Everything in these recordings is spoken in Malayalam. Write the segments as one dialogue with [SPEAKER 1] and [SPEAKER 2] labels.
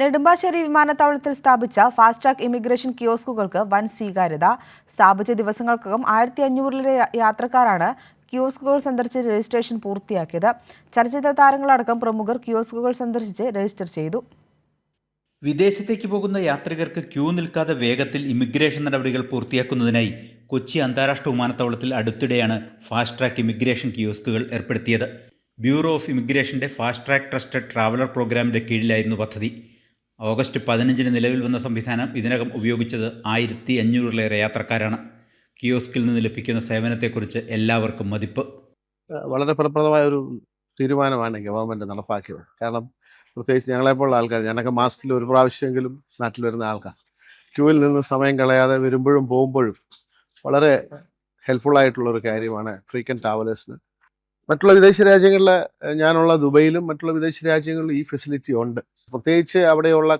[SPEAKER 1] നെടുമ്പാശ്ശേരി വിമാനത്താവളത്തിൽ സ്ഥാപിച്ച ഫാസ്റ്റ് ട്രാക്ക് ഇമിഗ്രേഷൻ കിയോസ്കുകൾക്ക് വൻ സ്വീകാര്യത. സ്ഥാപിച്ച ദിവസങ്ങൾക്കകം ആയിരത്തി അഞ്ഞൂറിലെ യാത്രക്കാരാണ് കിയോസ്കുകൾ സന്ദർശിച്ച് രജിസ്ട്രേഷൻ പൂർത്തിയാക്കിയത്. ചലച്ചിത്ര താരങ്ങളടക്കം പ്രമുഖർ കിയോസ്കുകൾ സന്ദർശിച്ച് രജിസ്റ്റർ ചെയ്തു.
[SPEAKER 2] വിദേശത്തേക്ക് പോകുന്ന യാത്രികർക്ക് ക്യൂ നിൽക്കാതെ വേഗത്തിൽ ഇമിഗ്രേഷൻ നടപടികൾ പൂർത്തിയാക്കുന്നതിനായി കൊച്ചി അന്താരാഷ്ട്ര വിമാനത്താവളത്തിൽ അടുത്തിടെയാണ് ഫാസ്റ്റ് ട്രാക്ക് ഇമിഗ്രേഷൻ കിയോസ്കുകൾ ഏർപ്പെടുത്തിയത്. ബ്യൂറോ ഓഫ് ഇമിഗ്രേഷന്റെ ഫാസ്റ്റ് ട്രാക്ക് ട്രസ്റ്റഡ് ട്രാവലർ പ്രോഗ്രാമിന്റെ കീഴിലായിരുന്നു പദ്ധതി. ഓഗസ്റ്റ് പതിനഞ്ചിന് നിലവിൽ വന്ന സംവിധാനം ഇതിനകം ഉപയോഗിച്ചത് ആയിരത്തി അഞ്ഞൂറിലേറെ യാത്രക്കാരാണ്. കിയോസ്കിൽ നിന്ന് ലഭിക്കുന്ന സേവനത്തെക്കുറിച്ച് എല്ലാവർക്കും മതിപ്പ്.
[SPEAKER 3] വളരെ ഫലപ്രദമായ ഒരു തീരുമാനമാണ് ഗവൺമെന്റ് നടപ്പാക്കിയത്. കാരണം പ്രത്യേകിച്ച് ഞങ്ങളെപ്പോലുള്ള ആൾക്കാർ ഞാനൊക്കെ മാസത്തിൽ ഒരു പ്രാവശ്യമെങ്കിലും നാട്ടിൽ വരുന്ന ആൾക്കാർ ക്യൂവിൽ നിന്ന് സമയം കളയാതെ വരുമ്പോഴും പോകുമ്പോഴും വളരെ ഹെൽപ്ഫുൾ ആയിട്ടുള്ള ഒരു കാര്യമാണ് ഫ്രീക്വന്റ് ട്രാവലേഴ്സിന് മറ്റുള്ള വിദേശ രാജ്യങ്ങളിൽ ഞാനുള്ള ദുബൈയിലും മറ്റുള്ള വിദേശ രാജ്യങ്ങളിലും ഈ ഫെസിലിറ്റി ഉണ്ട്. പ്രത്യേകിച്ച് അവിടെയുള്ള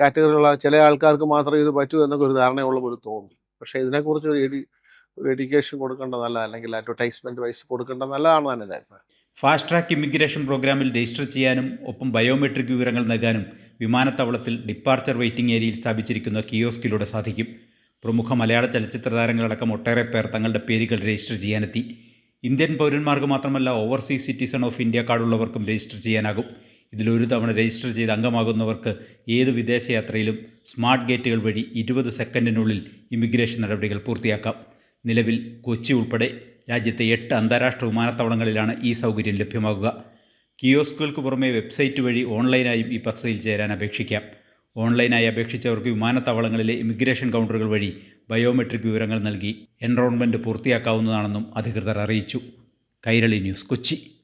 [SPEAKER 3] കാറ്റഗറിയുള്ള ചില ആൾക്കാർക്ക് മാത്രമേ ഇത് പറ്റൂ എന്നൊക്കെ ഒരു ധാരണയുള്ള പോലെ തോന്നി. പക്ഷേ ഇതിനെക്കുറിച്ച് ഒരു ഒരു എഡ്യൂക്കേഷൻ കൊടുക്കേണ്ടത് നല്ല അല്ലെങ്കിൽ അഡ്വർടൈസ്മെന്റ് വൈസ് കൊടുക്കേണ്ടത് നല്ലതാണ് തന്നെ എന്റെ
[SPEAKER 2] ഫാസ്റ്റ് ട്രാക്ക് ഇമിഗ്രേഷൻ പ്രോഗ്രാമിൽ രജിസ്റ്റർ ചെയ്യാനും ഒപ്പം ബയോമെട്രിക് വിവരങ്ങൾ നൽകാനും വിമാനത്താവളത്തിൽ ഡിപ്പാർച്ചർ വെയിറ്റിംഗ് ഏരിയയിൽ സ്ഥാപിച്ചിരിക്കുന്ന കിയോസ്കിലൂടെ സാധിക്കും. പ്രമുഖ മലയാള ചലച്ചിത്ര താരങ്ങളടക്കം ഒട്ടേറെ പേർ തങ്ങളുടെ പേരുകൾ രജിസ്റ്റർ ചെയ്യാനെത്തി. ഇന്ത്യൻ പൗരന്മാർക്ക് മാത്രമല്ല ഓവർസീസ് സിറ്റിസൺ ഓഫ് ഇന്ത്യ കാർഡുള്ളവർക്കും രജിസ്റ്റർ ചെയ്യാനാകും. ഇതിലൊരു തവണ രജിസ്റ്റർ ചെയ്ത് അംഗമാകുന്നവർക്ക് ഏത് വിദേശയാത്രയിലും സ്മാർട്ട് ഗേറ്റുകൾ വഴി ഇരുപത് സെക്കൻഡിനുള്ളിൽ ഇമിഗ്രേഷൻ നടപടികൾ പൂർത്തിയാക്കാം. നിലവിൽ കൊച്ചി ഉൾപ്പെടെ രാജ്യത്തെ എട്ട് അന്താരാഷ്ട്ര വിമാനത്താവളങ്ങളിലാണ് ഈ സൗകര്യം ലഭ്യമാകുക. കിയോസ്കുകൾക്ക് പുറമെ വെബ്സൈറ്റ് വഴി ഓൺലൈനായും ഈ പദ്ധതിയിൽ ചേരാൻ അപേക്ഷിക്കാം. ഓൺലൈനായി അപേക്ഷിച്ചവർക്ക് വിമാനത്താവളങ്ങളിലെ ഇമിഗ്രേഷൻ കൗണ്ടറുകൾ വഴി ബയോമെട്രിക് വിവരങ്ങൾ നൽകി എൻറോൾമെന്റ് പൂർത്തിയാക്കാവുന്നതാണെന്നും അധികൃതർ അറിയിച്ചു. കൈരളി ന്യൂസ് കൊച്ചി.